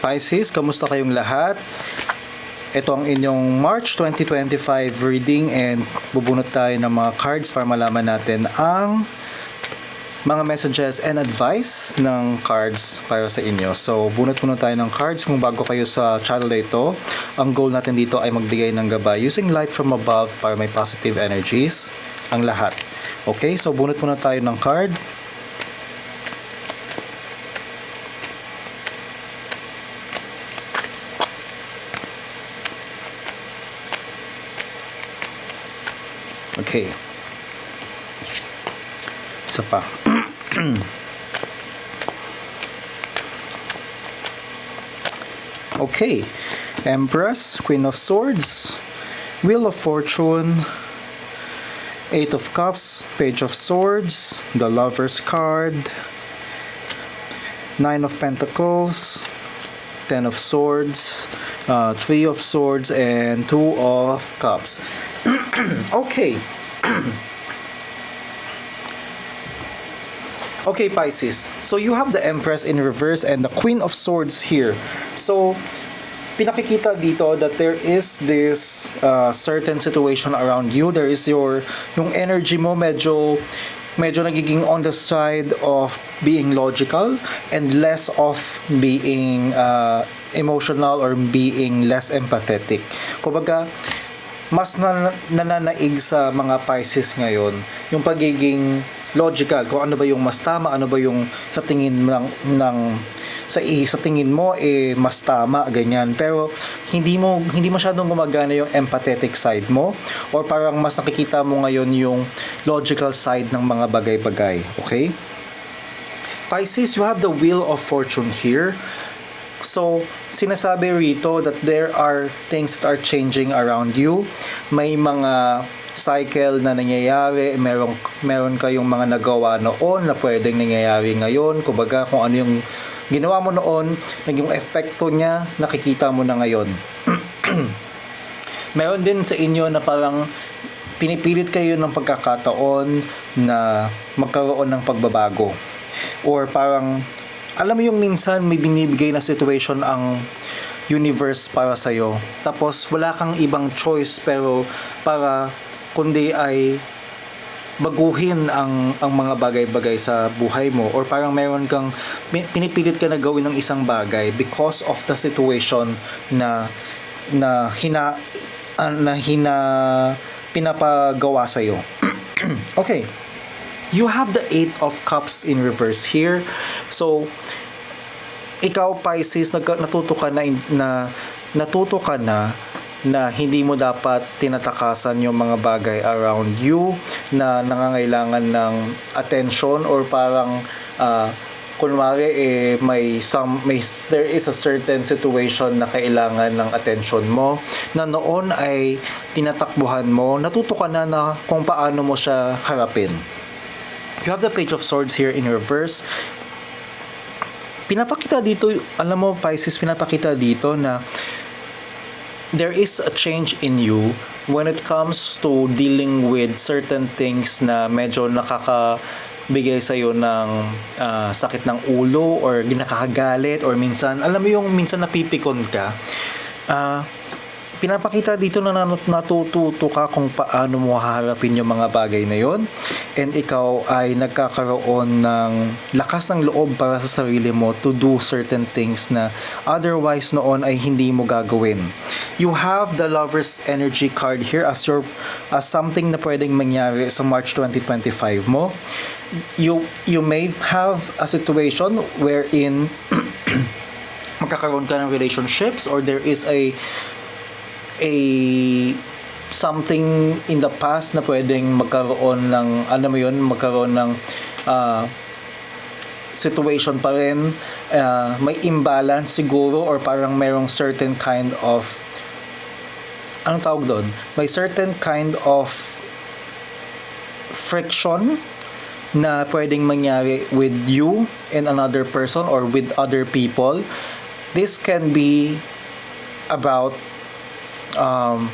Pisces, kamusta kayong lahat? Ito ang inyong March 2025 reading and bubunot tayo ng mga cards para malaman natin ang mga messages and advice ng cards para sa inyo. So, bunot muna tayo ng cards kung bago kayo sa channel na ito. Ang goal natin dito ay magbigay ng gabay using light from above para may positive energies ang lahat. Okay, so bunot muna tayo ng card. Okay. Empress, Queen of Swords, Wheel of Fortune, Eight of Cups, Page of Swords, the Lover's card, Nine of Pentacles, Ten of Swords, uh, Three of Swords, and Two of Cups. okay. okay, Pisces. So you have the Empress in reverse and the Queen of Swords here. So pinakikita dito that there is this uh, certain situation around you. There is your yung energy mo medyo medyo nagiging on the side of being logical and less of being uh, emotional or being less empathetic. Kumbaga, mas nan- nananaig sa mga Pisces ngayon yung pagiging logical kung ano ba yung mas tama ano ba yung sa tingin ng ng sa sa tingin mo eh mas tama ganyan. Pero hindi mo hindi masyadong gumagana yung empathetic side mo or parang mas nakikita mo ngayon yung logical side ng mga bagay-bagay okay? Pisces you have the wheel of fortune here. So, sinasabi rito that there are things that are changing around you. May mga cycle na nangyayari, meron, meron kayong mga nagawa noon na pwedeng nangyayari ngayon. Kumbaga, kung ano yung ginawa mo noon, naging epekto niya, nakikita mo na ngayon. meron din sa inyo na parang pinipilit kayo ng pagkakataon na magkaroon ng pagbabago. Or parang alam mo yung minsan may binibigay na situation ang universe para sa iyo. Tapos wala kang ibang choice pero para kundi ay baguhin ang ang mga bagay-bagay sa buhay mo or parang meron kang pinipilit ka na gawin ng isang bagay because of the situation na na hina uh, na hina pinapagawa sa iyo. okay you have the Eight of Cups in reverse here. So, ikaw Pisces, nag, natuto ka na, na natuto ka na na hindi mo dapat tinatakasan yung mga bagay around you na nangangailangan ng attention or parang uh, kunwari eh, may some may there is a certain situation na kailangan ng attention mo na noon ay tinatakbuhan mo natuto ka na na kung paano mo siya harapin You have the Page of Swords here in reverse. Pinapakita dito, alam mo Pisces, pinapakita dito na there is a change in you when it comes to dealing with certain things na medyo nakaka bigay sa iyo ng uh, sakit ng ulo or ginakagalit or minsan alam mo yung minsan napipikon ka uh, pinapakita dito na natututo ka kung paano mo haharapin yung mga bagay na yon and ikaw ay nagkakaroon ng lakas ng loob para sa sarili mo to do certain things na otherwise noon ay hindi mo gagawin. You have the lover's energy card here as your as something na pwedeng mangyari sa March 2025 mo. You you may have a situation wherein magkakaroon ka ng relationships or there is a a something in the past na pwedeng magkaroon ng ano mo yun magkaroon ng uh, situation pa rin uh, may imbalance siguro or parang merong certain kind of anong tawag doon? May certain kind of friction na pwedeng mangyari with you and another person or with other people. This can be about um,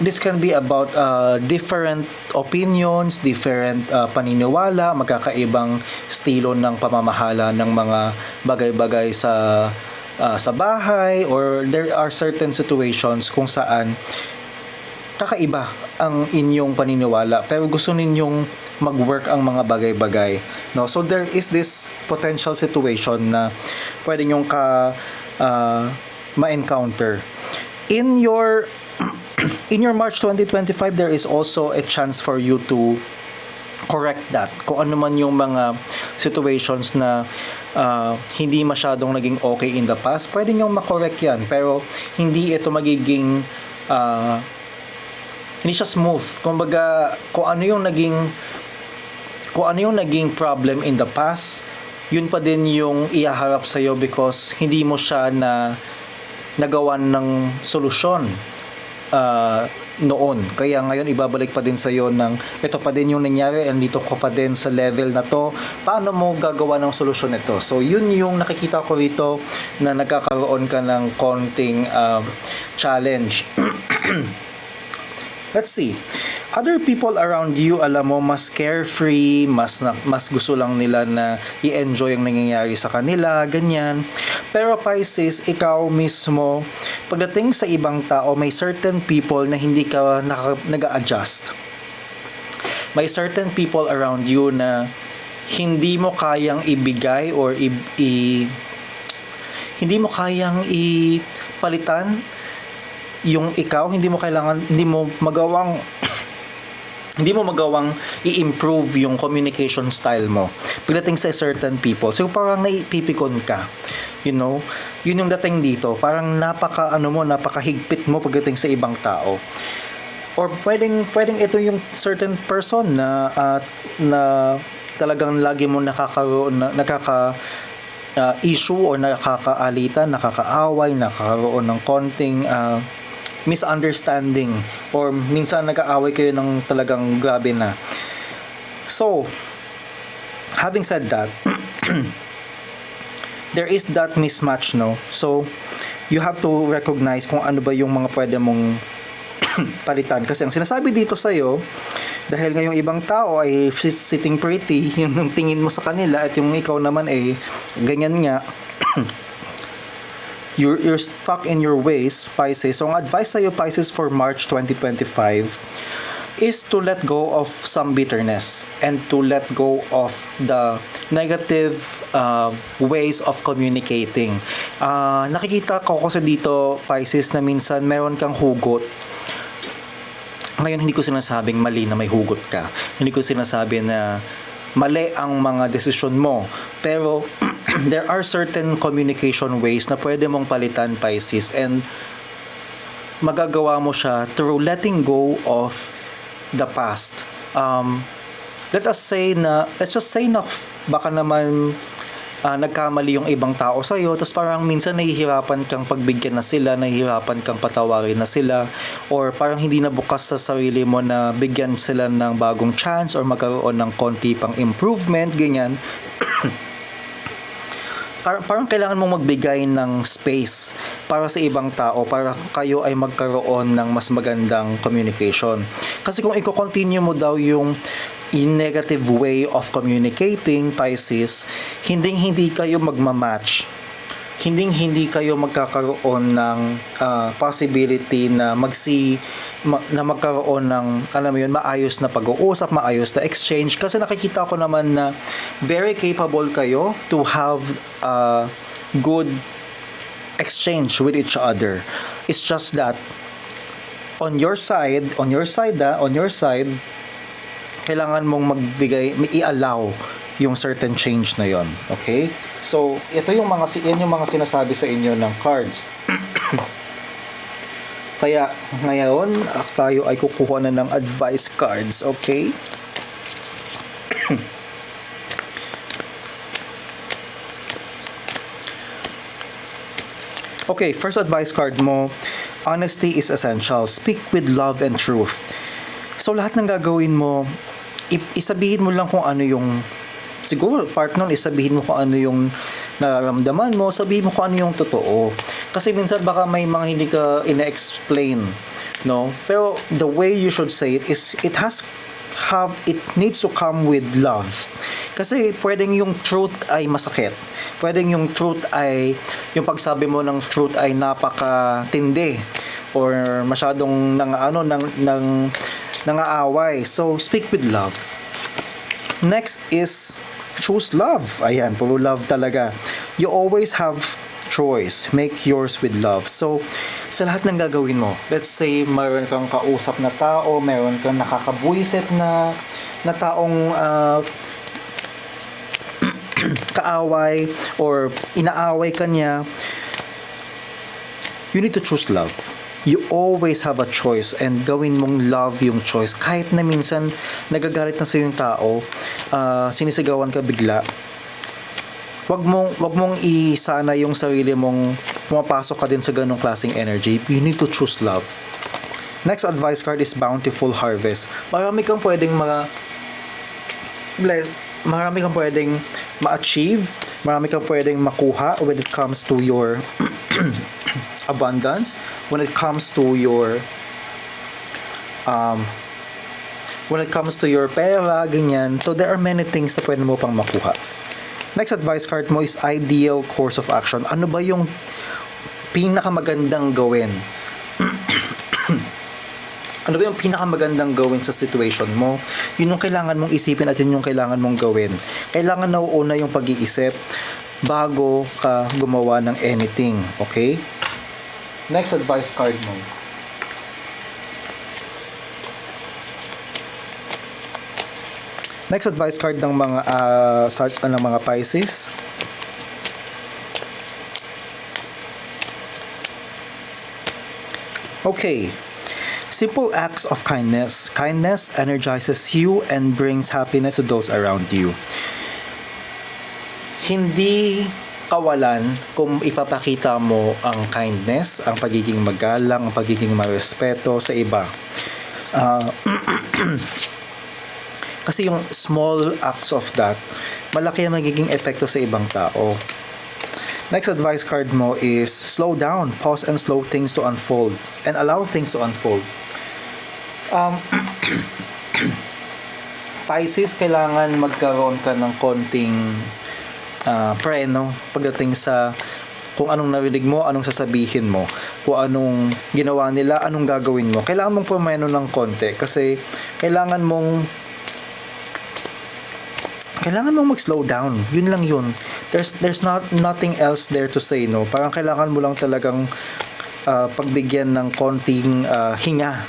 this can be about uh, different opinions, different uh, paniniwala, magkakaibang estilo ng pamamahala ng mga bagay-bagay sa uh, sa bahay or there are certain situations kung saan kakaiba ang inyong paniniwala pero gusto ninyong mag-work ang mga bagay-bagay no? So there is this potential situation na pwede nyong ka uh, ma-encounter. In your in your March 2025 there is also a chance for you to correct that. Kung ano man yung mga situations na uh, hindi masyadong naging okay in the past pwede nyo makorek yan. Pero hindi ito magiging uh, hindi siya smooth. Kumbaga kung ano yung naging kung ano yung naging problem in the past yun pa din yung ihaharap sa because hindi mo siya na nagawan ng solusyon uh, noon. Kaya ngayon ibabalik pa din sa iyo ng ito pa din yung nangyari and dito ko pa din sa level na to. Paano mo gagawa ng solusyon nito? So yun yung nakikita ko rito na nagkakaroon ka ng konting um, challenge. Let's see. Other people around you, alam mo, mas carefree, mas, na, mas gusto lang nila na i-enjoy ang nangyayari sa kanila, ganyan. Pero Pisces, ikaw mismo, pagdating sa ibang tao, may certain people na hindi ka nag-adjust. May certain people around you na hindi mo kayang ibigay or i, i hindi mo kayang ipalitan yung ikaw hindi mo kailangan hindi mo magawang hindi mo magawang i-improve yung communication style mo pagdating sa certain people. So parang naipipikon ka. You know, yun yung dating dito. Parang napaka ano mo, napakahigpit mo pagdating sa ibang tao. Or pwedeng pwedeng ito yung certain person na uh, na talagang lagi mo nakakaroon na, nakaka uh, issue or nakakaalitan, nakakaaway, nakakaroon ng konting uh, misunderstanding or minsan nag-aaway kayo ng talagang grabe na. So, having said that, there is that mismatch, no? So, you have to recognize kung ano ba yung mga pwede mong palitan. Kasi ang sinasabi dito sa'yo, dahil ngayong ibang tao ay sitting pretty, yung tingin mo sa kanila at yung ikaw naman ay ganyan nga, you're, you're stuck in your ways, Pisces. So, ang advice sa'yo, Pisces, for March 2025 is to let go of some bitterness and to let go of the negative uh, ways of communicating. Uh, nakikita ko kasi dito, Pisces, na minsan meron kang hugot ngayon hindi ko sinasabing mali na may hugot ka. Hindi ko sinasabi na mali ang mga desisyon mo. Pero there are certain communication ways na pwede mong palitan Pisces and magagawa mo siya through letting go of the past. Um, let us say na, let's just say na baka naman uh, nagkamali yung ibang tao sa iyo tapos parang minsan nahihirapan kang pagbigyan na sila nahihirapan kang patawarin na sila or parang hindi na bukas sa sarili mo na bigyan sila ng bagong chance or magkaroon ng konti pang improvement ganyan parang, parang kailangan mong magbigay ng space para sa ibang tao para kayo ay magkaroon ng mas magandang communication. Kasi kung i-continue mo daw yung in negative way of communicating Pisces, hindi hindi kayo magma-match hindi hindi kayo magkakaroon ng uh, possibility na magsi ma, na magkaroon ng alam mo yun maayos na pag-uusap, maayos na exchange kasi nakikita ko naman na very capable kayo to have a good exchange with each other. It's just that on your side, on your side, ah, on your side, kailangan mong magbigay, i-allow yung certain change na yon okay so ito yung mga yan yung mga sinasabi sa inyo ng cards kaya ngayon tayo ay kukuha na ng advice cards okay Okay, first advice card mo, honesty is essential. Speak with love and truth. So lahat ng gagawin mo, isabihin mo lang kung ano yung siguro part nun isabihin mo kung ano yung nararamdaman mo, sabihin mo kung ano yung totoo. Kasi minsan baka may mga hindi ka ina-explain no? Pero the way you should say it is it has have it needs to come with love. Kasi pwedeng yung truth ay masakit. Pwedeng yung truth ay yung pagsabi mo ng truth ay napakatindi or masyadong nang ano nang nang nangaaway. So speak with love. Next is choose love. Ayan, puro love talaga. You always have choice. Make yours with love. So, sa lahat ng gagawin mo, let's say mayroon kang kausap na tao, mayroon kang nakakabuisit na na taong ah, kaaway or inaaway ka niya, you need to choose love. You always have a choice and gawin mong love yung choice. Kahit na minsan nagagalit na sa yung tao, ah, sinisigawan ka bigla, wag mong wag mong isana yung sarili mong pumapasok ka din sa ganong klaseng energy. You need to choose love. Next advice card is bountiful harvest. Marami kang pwedeng mga ble- marami kang pwedeng ma-achieve, marami kang pwedeng makuha when it comes to your abundance, when it comes to your um, when it comes to your pera, ganyan. So there are many things na pwede mo pang makuha. Next advice card mo is ideal course of action. Ano ba yung pinakamagandang gawin? ano ba yung pinakamagandang gawin sa situation mo? Yun yung kailangan mong isipin at yun yung kailangan mong gawin. Kailangan nauuna yung pag-iisip bago ka gumawa ng anything. Okay? Next advice card mo. Next advice card ng mga ah, sa, ah, ng mga Pisces. Okay. Simple acts of kindness. Kindness energizes you and brings happiness to those around you. Hindi kawalan kung ipapakita mo ang kindness, ang pagiging magalang, ang pagiging marespeto sa iba. Ah, kasi yung small acts of that, malaki ang magiging epekto sa ibang tao. Next advice card mo is slow down, pause and slow things to unfold and allow things to unfold. Um, Pisces, kailangan magkaroon ka ng konting ah, preno pagdating sa kung anong narinig mo, anong sasabihin mo, kung anong ginawa nila, anong gagawin mo. Kailangan mong pumeno ng konti kasi kailangan mong kailangan mong mag-slow down. Yun lang yun. There's there's not nothing else there to say, no. Parang kailangan mo lang talagang ah, pagbigyan ng konting ah, hinga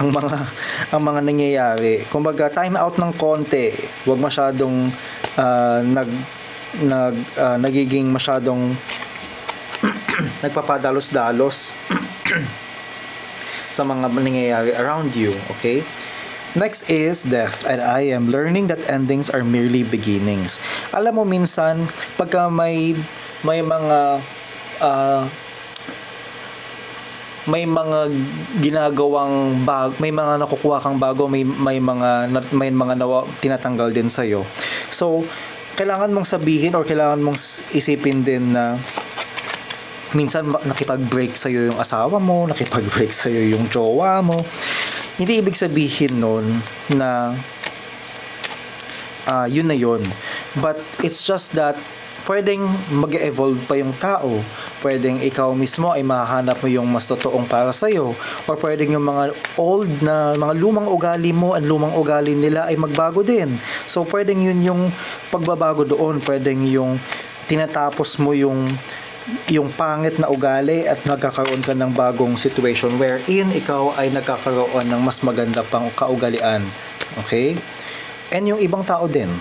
ang mga ang mga nangyayari. Kumbaga time out ng konti. Huwag masyadong ah, nag nag ah, nagiging masyadong nagpapadalos-dalos sa mga nangyayari around you, okay? Next is death and I am learning that endings are merely beginnings. Alam mo minsan pagka may may mga ah, may mga ginagawang bag, may mga nakukuha kang bago, may may mga may mga nawa, tinatanggal din sa So, kailangan mong sabihin or kailangan mong isipin din na minsan nakipag-break sa yung asawa mo, nakipag-break sa yung jowa mo. Hindi ibig sabihin nun na ah yun na yun. But it's just that pwedeng mag-evolve pa yung tao. Pwedeng ikaw mismo ay mahanap mo yung mas totoong para sa'yo. Or pwedeng yung mga old na, mga lumang ugali mo at lumang ugali nila ay magbago din. So pwedeng yun yung pagbabago doon. Pwedeng yung tinatapos mo yung yung pangit na ugali at nagkakaroon ka ng bagong situation wherein ikaw ay nagkakaroon ng mas maganda pang kaugalian. Okay? And yung ibang tao din.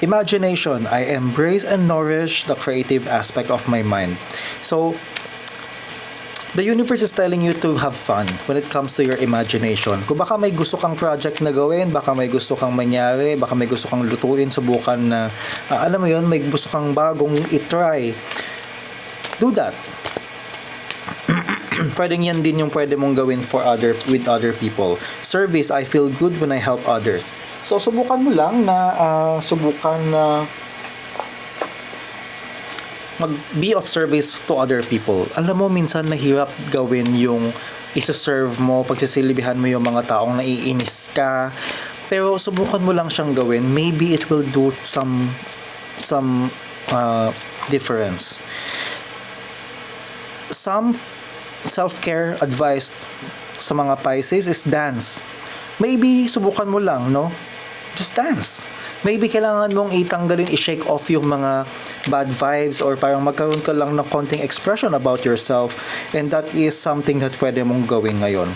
Imagination, I embrace and nourish the creative aspect of my mind. So, the universe is telling you to have fun when it comes to your imagination. Kung baka may gusto kang project na gawin, baka may gusto kang mangyari, baka may gusto kang lutuin, subukan na, ah, alam mo yun, may gusto kang bagong itry. Do that. pwedeng yan din yung pwede mong gawin for other with other people. Service, I feel good when I help others. So subukan mo lang na ah, subukan na mag be of service to other people. Alam mo minsan mahirap gawin yung isa-serve mo, pagsisilbihan mo yung mga taong naiinis ka. Pero subukan mo lang siyang gawin. Maybe it will do some some uh, difference. Some self-care advice sa mga Pisces is dance. Maybe subukan mo lang, no? Just dance. Maybe kailangan mong itanggalin, i-shake off yung mga bad vibes or parang magkaroon ka lang ng konting expression about yourself and that is something that pwede mong gawin ngayon.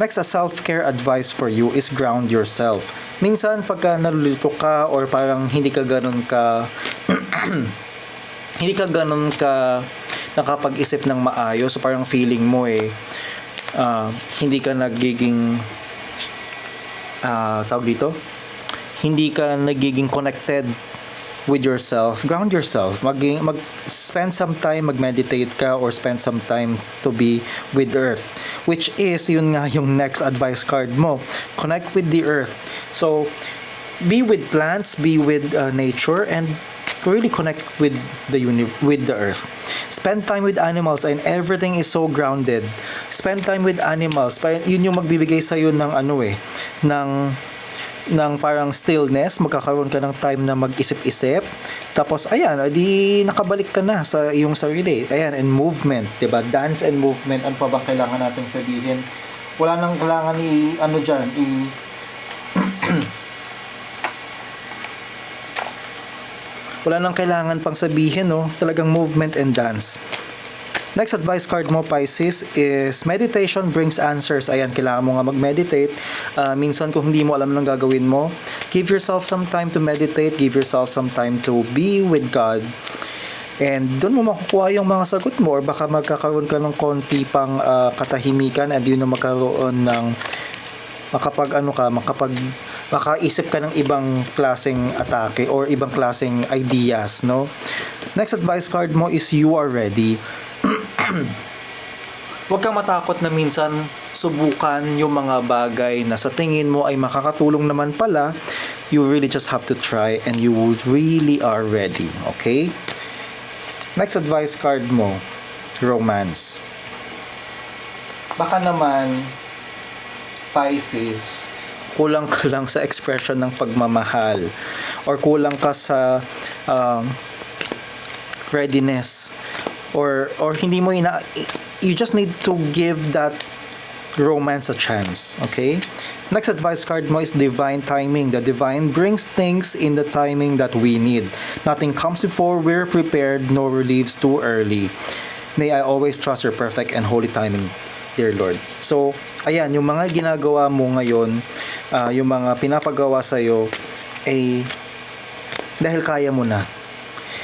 Next, a self-care advice for you is ground yourself. Minsan, pagka nalulito ka or parang hindi ka ganun ka hindi ka ganun ka nakapag-isip ng maayos. So parang feeling mo eh ah, hindi ka nagiging ah tawag dito? Hindi ka nagiging connected with yourself. Ground yourself. Mag, mag spend some time mag-meditate ka or spend some time to be with earth. Which is yun nga yung next advice card mo. Connect with the earth. So be with plants be with uh, nature and really connect with the uni- with the earth spend time with animals and everything is so grounded spend time with animals yun yung magbibigay sa ng ano eh ng ng parang stillness, magkakaroon ka ng time na mag-isip-isip. Tapos, ayan, di nakabalik ka na sa iyong sarili. Ayan, and movement, 'di ba Dance and movement, ano pa ba kailangan nating sabihin? Wala nang kailangan i, ano dyan, i, wala nang kailangan pang sabihin, no? Talagang movement and dance. Next advice card mo, Pisces, is meditation brings answers. Ayan, kailangan mo nga mag-meditate. Ah, minsan kung hindi mo alam ng gagawin mo, give yourself some time to meditate, give yourself some time to be with God. And doon mo makukuha yung mga sagot mo or baka magkakaroon ka ng konti pang ah, katahimikan and yun na magkaroon ng makapag ano ka, makapag makaisip ka ng ibang klaseng atake or ibang klaseng ideas, no? Next advice card mo is you are ready. Huwag kang matakot na minsan subukan yung mga bagay na sa tingin mo ay makakatulong naman pala. You really just have to try and you really are ready. Okay? Next advice card mo, romance. Baka naman, Pisces, kulang ka lang sa expression ng pagmamahal or kulang ka sa um, readiness or or hindi mo ina you just need to give that romance a chance okay? Next advice card mo is divine timing. The divine brings things in the timing that we need. Nothing comes before we're prepared nor leaves too early. May I always trust your perfect and holy timing dear Lord? So ayan yung mga ginagawa mo ngayon ah, yung mga pinapagawa sa iyo ay dahil kaya mo na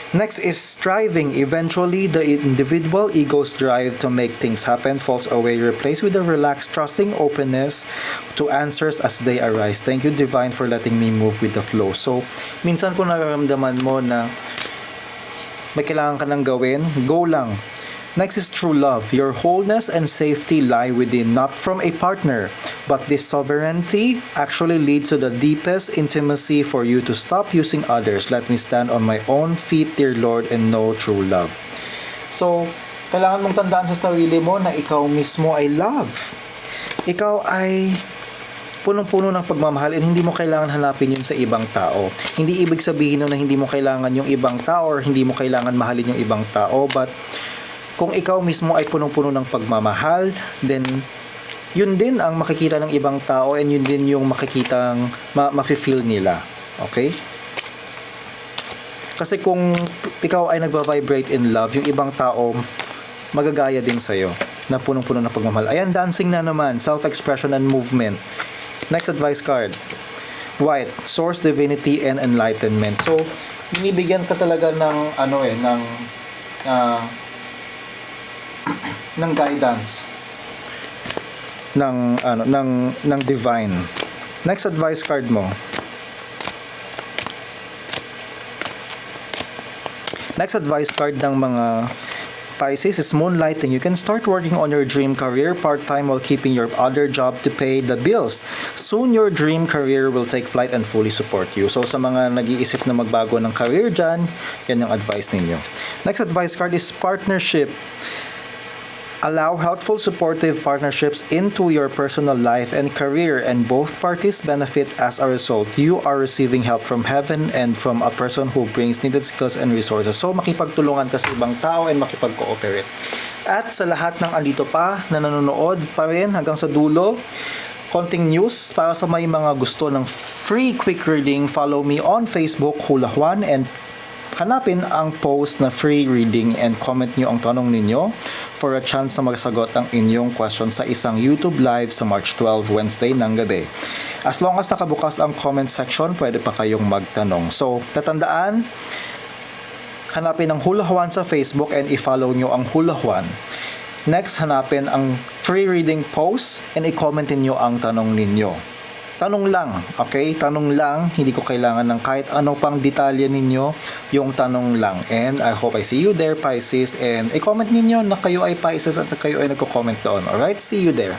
Next is striving. Eventually, the individual ego's drive to make things happen falls away, replaced with a relaxed, trusting openness to answers as they arise. Thank you, Divine, for letting me move with the flow. So, minsan kung nararamdaman mo na may kailangan ka nang gawin, go lang. Next is true love. Your wholeness and safety lie within, not from a partner. But this sovereignty actually leads to the deepest intimacy for you to stop using others. Let me stand on my own feet, dear Lord, and know true love. So, kailangan mong tandaan sa sarili mo na ikaw mismo ay love. Ikaw ay punong-puno ng pagmamahal and hindi mo kailangan hanapin yun sa ibang tao. Hindi ibig sabihin na hindi mo kailangan yung ibang tao or hindi mo kailangan mahalin yung ibang tao but kung ikaw mismo ay punong-puno ng pagmamahal, then yun din ang makikita ng ibang tao and yun din yung makikitang ma- mafe-feel nila. Okay? Kasi kung ikaw ay nagva-vibrate in love, yung ibang tao magagaya din sa'yo na punong-puno ng pagmamahal. Ayan, dancing na naman, self-expression and movement. Next advice card. White, source, divinity, and enlightenment. So, binibigyan ka talaga ng ano eh, ng ah, ng guidance ng ano ng ng divine. Next advice card mo. Next advice card ng mga Pisces is moonlighting. You can start working on your dream career part-time while keeping your other job to pay the bills. Soon your dream career will take flight and fully support you. So sa mga nag-iisip na magbago ng career dyan, yan yung advice ninyo. Next advice card is partnership. Allow helpful, supportive partnerships into your personal life and career, and both parties benefit as a result. You are receiving help from heaven and from a person who brings needed skills and resources. So, makipagtulungan ka sa ibang tao and makipag-cooperate. At sa lahat ng andito pa na nanonood pa rin hanggang sa dulo, konting news para sa may mga gusto ng free quick reading, follow me on Facebook, Hula Juan, and hanapin ang post na free reading and comment nyo ang tanong ninyo for a chance na magsagot ang inyong question sa isang YouTube live sa March 12, Wednesday ng gabi. As long as nakabukas ang comment section, pwede pa kayong magtanong. So, tatandaan, hanapin ang Hula Juan sa Facebook and i-follow nyo ang Hula Juan. Next, hanapin ang free reading post and i-comment nyo ang tanong ninyo. Tanong lang, okay? Tanong lang, hindi ko kailangan ng kahit ano pang detalye ninyo, yung tanong lang. And I hope I see you there, Pisces. And i-comment ninyo na kayo ay Pisces at na kayo ay nagko-comment doon. Alright? See you there.